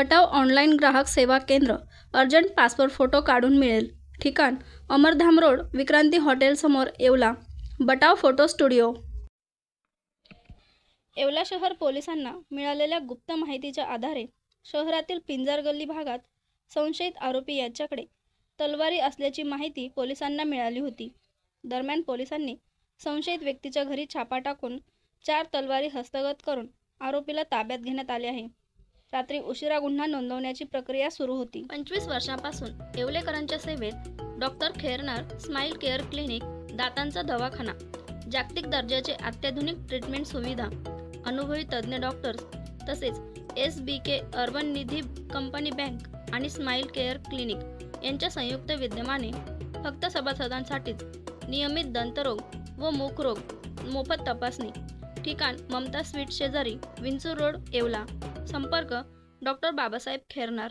बटाव online ग्राहक सेवा केंद्र अर्जंट पासपोर्ट फोटो काढून मिळेल. ठिकाण अमरधाम रोड विक्रांती हॉटेलसमोर Yeola. Batav photo studio. Yeola शहर पोलिसांना मिळालेल्या गुप्त माहितीच्या आधारे शहरातील पिंजार गल्ली भागात संशयित आरोपी याच्याकडे तलवारी असल्याची माहिती पोलिसांना मिळाली होती. दरम्यान पोलिसांनी संशयित व्यक्तीच्या घरी छापा टाकून चार तलवारी हस्तगत करून आरोपीला ताब्यात घेण्यात आले आहे. रात्री उशिरा गुन्हा नोंदवण्याची प्रक्रिया सुरू होती. पंचवीस वर्षांपासून येवलेकरांच्या सेवेत doctor Khernar smile care clinic दातांचा दवाखाना जागतिक दर्जाचे अत्याधुनिक ट्रीटमेंट सुविधा अनुभवी तज्ज्ञ डॉक्टर्स तसेच S B K urban Nidhi company bank आणि स्माईल केअर क्लिनिक यांच्या संयुक्त विद्यमाने फक्त सभासदांसाठीच नियमित दंतरोग व मूकरोग मोफत तपासणी ठिकाण ममता स्वीट शेजारी विंचूर रोड येवला संपर्क डॉक्टर बाबासाहेब खेरनार.